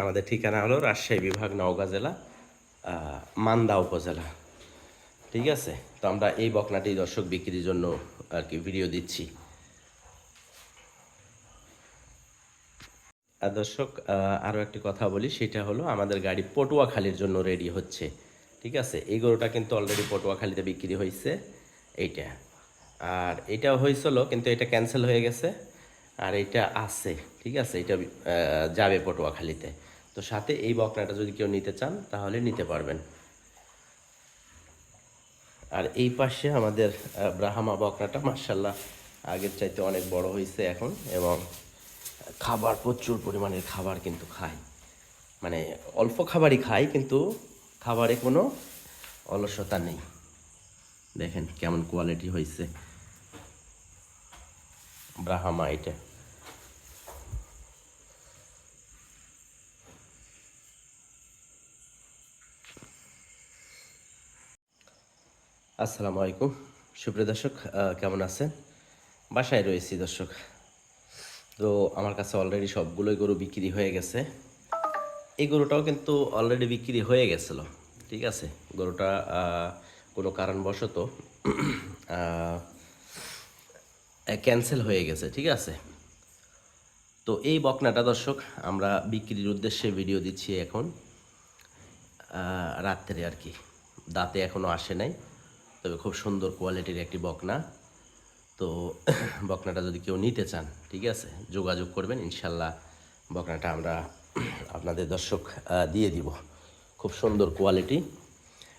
আমাদের ঠিকানা হলো রাজশাহী বিভাগ, নওগাঁ জেলা মান্দা উপজেলা। ঠিক আছে? তো আমরা এই বকনাটি দর্শক বিক্রির জন্য আর কি ভিডিও দিচ্ছি। আর দর্শক আরও একটি কথা বলি, সেটা হলো আমাদের গাড়ি পটুয়াখালীর জন্য রেডি হচ্ছে। ঠিক আছে? এই গরুটা কিন্তু অলরেডি পটুয়াখালীতে বিক্রি হয়েছে এইটা। আর এটাও হয়েছিল কিন্তু এটা ক্যান্সেল হয়ে গেছে। আর এটা আছে, ঠিক আছে? এটা যাবে পটুয়াখালীতে। তো সাথে এই বকনাটা যদি কেউ নিতে চান, তাহলে নিতে পারবেন। আর এই পাশে আমাদের ব্রাহ্মা বকনাটা মার্শাল্লাহ আগের চাইতে অনেক বড় হয়েছে এখন এবং খাবার, প্রচুর পরিমাণের খাবার কিন্তু খায়। মানে অল্প খাবারই খায়, কিন্তু খাবারে কোনো অলসতা নেই। দেখেন কেমন কোয়ালিটি হয়েছে ব্রাহ্মা আসসালামু আলাইকুম সুপ্রিয় দর্শক কেমন আছেন? বাসায় রয়েছি দর্শক। তো আমার কাছে অলরেডি সবগুলোই গরু বিক্রি হয়ে গেছে। এই গরুটাও কিন্তু অলরেডি বিক্রি হয়ে গেছিল। ঠিক আছে? গরুটা কোনো কারণবশত ক্যান্সেল হয়ে গেছে, ঠিক আছে? তো এই বকনাটা দর্শক, আমরা বিক্রির উদ্দেশ্যে ভিডিও দিচ্ছি এখন। রাত্রে আর কি, দাঁতে এখনও আসে নাই, তবে খুব সুন্দর কোয়ালিটির একটি বকনা। তো বকনাটা যদি কেউ নিতে চান, ঠিক আছে, যোগাযোগ করবেন, ইনশাল্লাহ বকনাটা আমরা আপনাদের দর্শক দিয়ে দিব। খুব সুন্দর কোয়ালিটি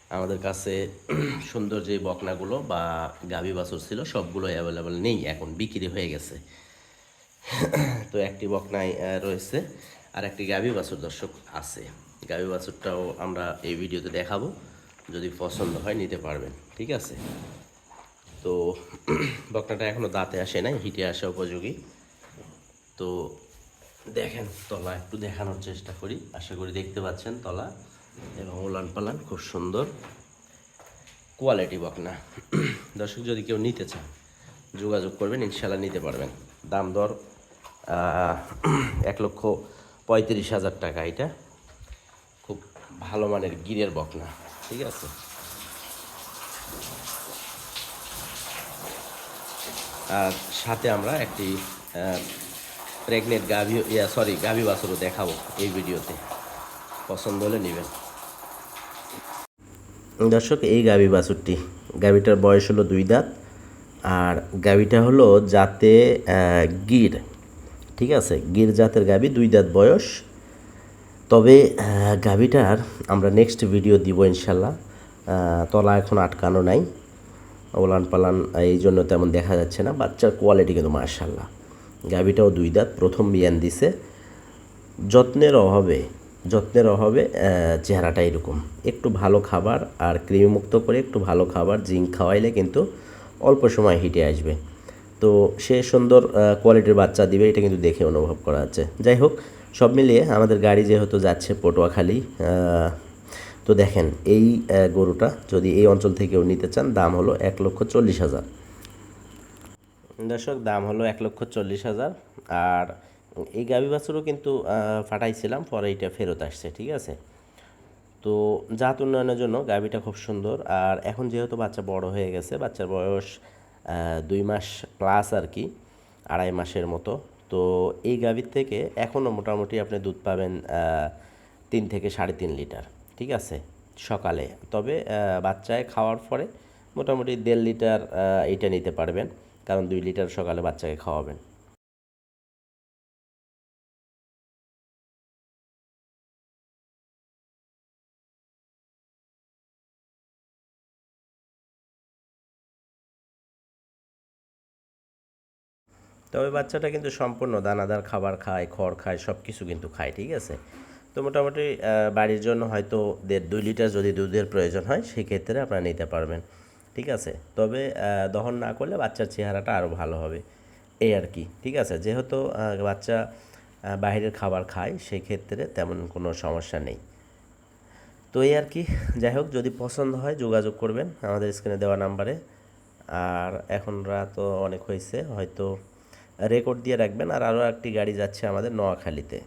আমাদের কাছে সুন্দর যে বকনাগুলো বা গাভী বাছুর ছিল সবগুলো অ্যাভেলেবেল নেই, এখন বিক্রি হয়ে গেছে। তো একটি বকনায় রয়েছে, আর একটি গাভী বাছুর দর্শক আছে। গাভী বাছুরটাও আমরা এই ভিডিওতে দেখাবো, যদি পছন্দ হয় নিতে পারবেন, ঠিক আছে? তো বকনাটা এখনও দাঁতে আসে নাই, হিটে আসা উপযোগী। তো দেখেন, তলা একটু দেখানোর চেষ্টা করি, আশা করি দেখতে পাচ্ছেন তলা। এবং উলান পালান খুব সুন্দর। কোয়ালিটি বকনা। দর্শক, যদি কেউ নিতে চান যোগাযোগ করবেন ইনশাল্লাহ নিতে পারবেন। দাম দর এক লক্ষ পঁয়ত্রিশ হাজার টাকা এটা। খুব ভালো মানের গিরের বকনা, ঠিক আছে? আর সাথে আমরা একটি প্রেগনেন্ট গাভি সরি গাভি বাছুরও দেখাবো এই ভিডিওতে। পছন্দ হলে নেবেন। দর্শক, এই গাভি বাছুরটি। গাভিটার বয়স হলো দুই দাঁত, আর গাভিটা হলো জাতে গির, ঠিক আছে? গির জাতের গাভি, দুই দাঁত বয়স। তবে গাভিটার আমরা নেক্সট ভিডিও দিব ইনশাল্লাহ। তলা এখন আটকানো নাই। ওলান পালান, এই জন্য তেমন দেখা যাচ্ছে না। বাচ্চার কোয়ালিটি কিন্তু মার্শাল্লাহ গাভিটাও দুই দাঁত, প্রথম বিয়ান দিছে। যত্নের অভাবে যত্নের অভাবে চেহারাটা এরকম। একটু ভালো খাবার আর কৃমিমুক্ত করে একটু ভালো খাবার, জিঙ্ক খাওয়াইলে কিন্তু অল্প সময় হিটে আসবে। তো সে সুন্দর কোয়ালিটির বাচ্চা দিবে, এটা কিন্তু দেখে অনুভব করা যাচ্ছে। যাই হোক, সব মিলিয়ে আমাদের গাড়ি যেহেতু যাচ্ছে পটুয়াখালী তো দেখেন এই গরুটা যদি এই অঞ্চল থেকেও নিতে চান, দাম হলো এক লক্ষ চল্লিশ হাজার। দর্শক, দাম হলো এক লক্ষ চল্লিশ হাজার। আর এই গাভী বাছুরও কিন্তু ফাটাইছিলাম, পরে এটা ফেরত আসছে, ঠিক আছে? তো জাত উন্নয়নের জন্য গাভীটা খুব সুন্দর, আর এখন যেহেতু বাচ্চা বড় হয়ে গেছে, বাচ্চার বয়স দুই মাস প্লাস আর কি, আড়াই মাসের মতো, তো এই গাভীর থেকে এখনও মোটামুটি আপনি দুধ পাবেন তিন থেকে সাড়ে তিন লিটার, ঠিক আছে? সকালে, তবে বাচ্চায় খাওয়ার পরে মোটামুটি দেড় লিটার এইটা নিতে পারবেন, কারণ দুই লিটার সকালে বাচ্চাকে খাওয়াবেন। তবে বাচ্চাটা কিন্তু সম্পূর্ণ দানাদার খাবার খায়, খড় খায় সব কিছু কিন্তু খায়, ঠিক আছে? তো মোটামুটি বাড়ির জন্য হয়তো দেড় দুই লিটার যদি দুধের প্রয়োজন হয়, সেক্ষেত্রে আপনারা নিতে পারবেন, ঠিক আছে? তবে দহন না করলে বাচ্চার চেহারাটা আরও ভালো হবে, এই আর কি, ঠিক আছে? যেহেতু বাচ্চা বাইরের খাবার খায়, সেক্ষেত্রে তেমন কোনো সমস্যা নেই। তো এই আর কি, যাই হোক, যদি পছন্দ হয় যোগাযোগ করবেন, আমাদের স্ক্রিনে দেওয়া নাম্বারে। আর এখন রাতও অনেক হয়েছে, হয়তো রেকর্ড দিয়ে রাখবেন আর আরও একটি গাড়ি যাচ্ছে আমাদের নোয়াখালীতে।